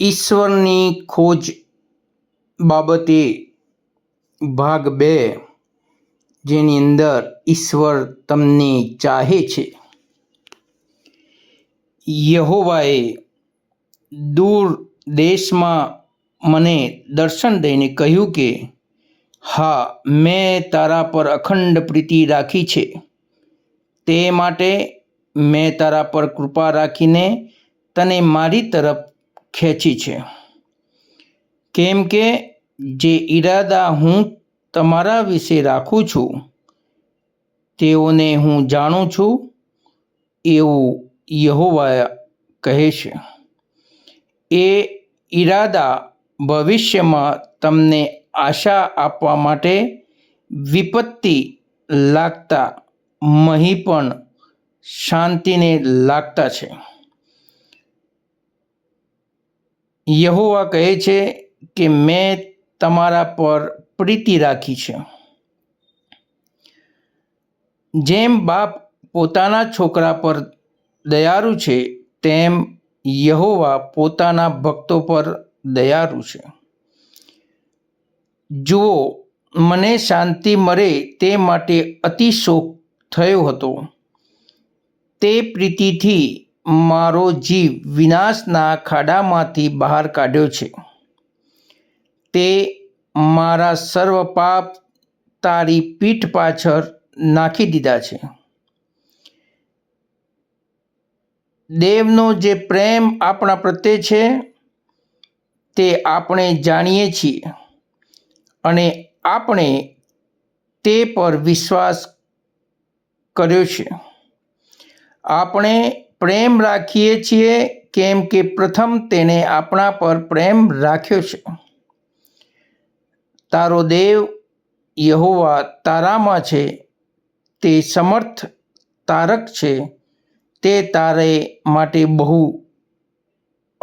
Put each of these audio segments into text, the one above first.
ઈશ્વરની ખોજ બાબતે ભાગ બે, જેની અંદર ઈશ્વર તમને ચાહે છે. યહોવાએ દૂર દેશમાં મને દર્શન દઈને કહ્યું કે, હા, મેં તારા પર અખંડ પ્રીતિ રાખી છે. તે માટે મેં તારા પર કૃપા રાખીને તને મારી તરફ ખેંચી છે. કેમ કે જે ઈરાદા હું તમારા વિશે રાખું છું, તેઓને હું જાણું છું, એવું યહોવા કહે છે. એ ઈરાદા ભવિષ્યમાં તમને આશા આપવા માટે વિપત્તિ લાગતા, મહી પણ શાંતિને લાગતા છે. યહોવા કહે છે કે મેં તમારા પર પ્રીતિ રાખી છે. જેમ બાપ પોતાના છોકરા પર દયાળુ છે, તેમ યહોવા પોતાના ભક્તો પર દયાળુ છે. જુઓ, મને શાંતિ મળે તે માટે અતિશોક થયો હતો. તે પ્રીતિથી મારો જીવ વિનાશના ખાડામાંથી બહાર કાઢ્યો છે. તે મારા સર્વ પાપ તારી પીઠ પાછળ નાખી દીધા છે. દેવનો જે પ્રેમ આપણા પ્રત્યે છે, તે આપણે જાણીએ છીએ અને આપણે તે પર વિશ્વાસ કર્યો છે. આપણે પ્રેમ રાખીએ છીએ કેમ કે પ્રથમ તેને આપણા પર પ્રેમ રાખ્યો છે. તારો દેવ યહોવા તારામાં છે, તે સમર્થ તારક છે, તે તારે માટે બહુ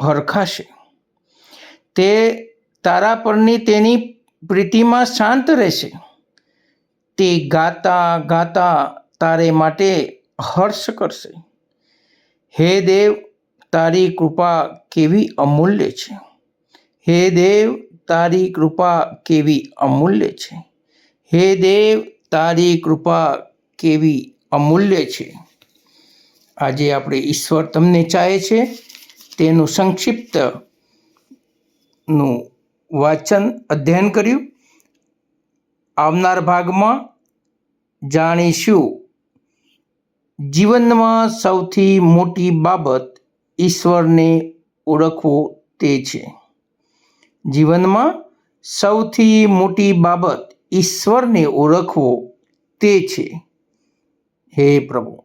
હરખાશે. તે તારા પરની તેની પ્રીતિમાં શાંત રહેશે. તે ગાતા ગાતા તારે માટે હર્ષ કરશે. હે દેવ, તારી કૃપા કેવી અમૂલ્ય છે. હે દેવ, તારી કૃપા કેવી અમૂલ્ય છે. હે દેવ, તારી કૃપા કેવી અમૂલ્ય છે. આજે આપણે ઈશ્વર તમને ચાહે છે. તેનું સંક્ષિપ્તનું વાચન અધ્યયન કર્યું. આવનાર ભાગમાં જાણીશું જીવનમાં સૌથી મોટી બાબત ઈશ્વરને ઓળખવો તે છે. જીવનમાં સૌથી મોટી બાબત ઈશ્વરને ઓળખવો તે છે. હે પ્રભુ.